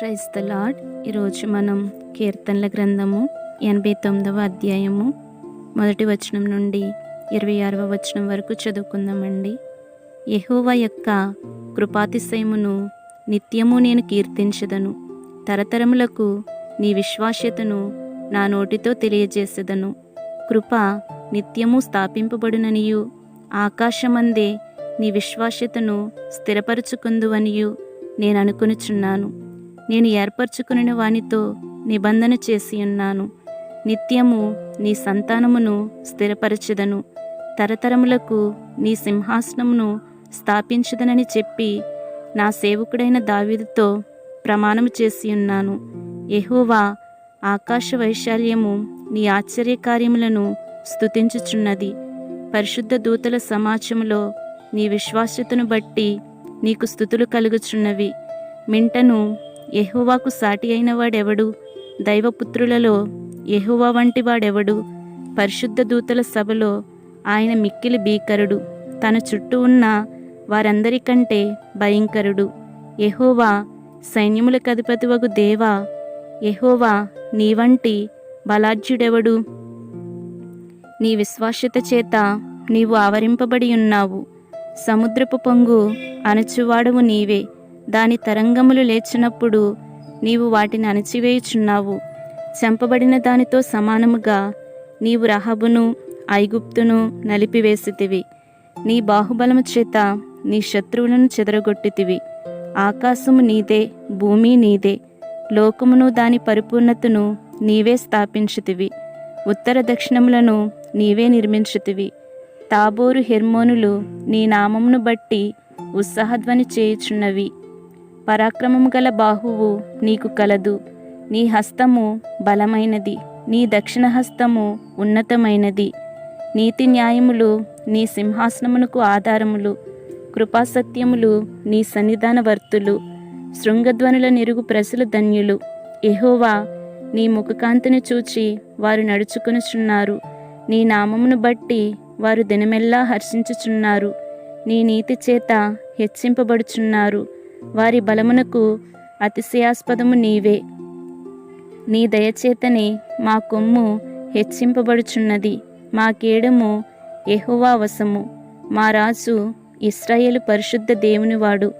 Praise the lord ఈరోజు మనం కీర్తనల గ్రంథము ఎనభై తొమ్మిదవ అధ్యాయము మొదటి వచనం నుండి ఇరవై ఆరవ వచనం వరకు చదువుకుందామండి. యహోవ యొక్క కృపాతిశయమును నిత్యము నేను కీర్తించదను. తరతరములకు నీ విశ్వాస్యతను నా నోటితో తెలియజేసేదను. కృప నిత్యము స్థాపింపబడుననియు ఆకాశమందే నీ విశ్వాస్యతను స్థిరపరచుకుందువనియు నేను అనుకునిచున్నాను. నేను ఏర్పరచుకుని వానితో నిబంధన చేసి ఉన్నాను. నిత్యము నీ సంతానమును స్థిరపరచెదను. తరతరములకు నీ సింహాసనమును స్థాపించదనని చెప్పి నా సేవకుడైన దావీదుతో ప్రమాణము చేసి ఉన్నాను. ఎహోవా ఆకాశ వైశాల్యము నీ ఆశ్చర్యకార్యములను స్థుతించుచున్నది పరిశుద్ధ దూతల సమాజంలో నీ విశ్వాస్యతను బట్టి నీకు స్థుతులు కలుగుచున్నవి. మింటను యెహోవాకు సాటి అయిన వాడెవడు దైవపుత్రులలో యెహోవా వంటి వాడెవడు? పరిశుద్ధ దూతల సభలో ఆయన మిక్కిలి భీకరుడు. తన చుట్టూ ఉన్న వారందరికంటే భయంకరుడు. యెహోవా సైన్యములకు అధిపతివగు దేవా? యెహోవా నీ వంటి బలాఢ్యుడెవడు నీ విశ్వాస్యత చేత నీవు ఆవరింపబడి ఉన్నావు. సముద్రపు పొంగు అణచువాడవు నీవే. దాని తరంగములు లేచినప్పుడు నీవు వాటిని అణచివేయుచున్నావు. చంపబడిన దానితో సమానముగా నీవు రహబును ఐగుప్తును నలిపివేసితివి. నీ బాహుబలము చేత నీ శత్రువులను చెదరగొట్టితివి. ఆకాశము నీదే భూమి నీదే. లోకమును దాని పరిపూర్ణతను నీవే స్థాపించితివి. ఉత్తర దక్షిణములను నీవే నిర్మించితివి. తాబోరు హెర్మోనులు నీ నామమును బట్టి ఉత్సాహధ్వని చేయుచున్నవి. పరాక్రమము గల బాహువు నీకు కలదు. నీ హస్తము బలమైనది నీ దక్షిణ హస్తము ఉన్నతమైనది. నీతి న్యాయములు నీ సింహాసనమునకు ఆధారములు కృపాసత్యములు నీ సన్నిధాన వర్తులు శృంగధ్వనుల నిరుగు ప్రజలు ధన్యులు. ఎహోవా నీ ముఖకాంతిని చూచి వారు నడుచుకునిచున్నారు. నీ నామమును బట్టి వారు దినమెల్లా హర్షించుచున్నారు. నీ నీతి చేత హెచ్చింపబడుచున్నారు. వారి బలమునకు అతిశయాస్పదము నీవే. నీ దయచేతనే మా కొమ్ము హెచ్చింపబడుచున్నది. మా కేడము యెహోవా వశము మా రాజు ఇస్రాయేలు పరిశుద్ధ దేవునివాడు.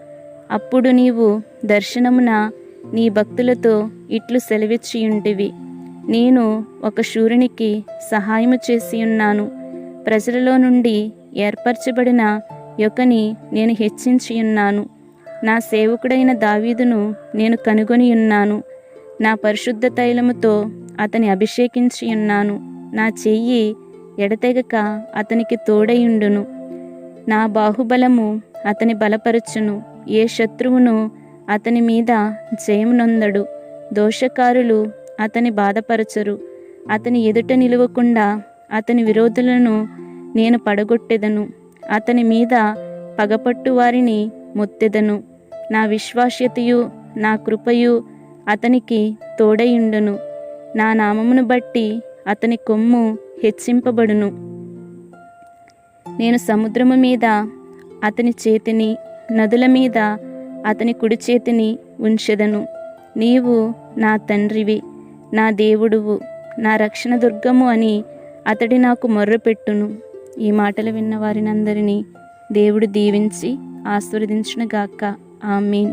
అప్పుడు నీవు దర్శనమున నీ భక్తులతో ఇట్లు సెలవిచ్చియుంటివి. నేను ఒక శూరునికి సహాయము చేసి ఉన్నాను ప్రజలలో నుండి ఏర్పరచబడిన యొకని నేను హెచ్చించియున్నాను. నా సేవకుడైన దావీదును నేను కనుగొని ఉన్నాను. నా పరిశుద్ధ తైలముతో అతని అభిషేకించి ఉన్నాను. నా చెయ్యి ఎడతెగక అతనికి తోడయుండును. నా బాహుబలము అతని బలపరచును. ఏ శత్రువును అతని మీద జయమునొందడు. దోషకారులు అతని బాధపరచరు. అతని ఎదుట నిలవకుండా అతని విరోధులను నేను పడగొట్టెదను. అతని మీద పగపట్టు వారిని మొత్తెదను. నా విశ్వాస్యతయు నా కృపయు అతనికి తోడయుండును. నా నామమును బట్టి అతని కొమ్ము హెచ్చింపబడును. నేను సముద్రము మీద అతని చేతిని నదుల మీద అతని కుడి చేతిని ఉంచెదను. నీవు నా తండ్రివి నా దేవుడువు నా రక్షణ దుర్గము అని అతడి నాకు మొర్రపెట్టును. ఈ మాటలు విన్న వారినందరినీ దేవుడు దీవించి ఆశీర్వదించునుగాక. ആമീൻ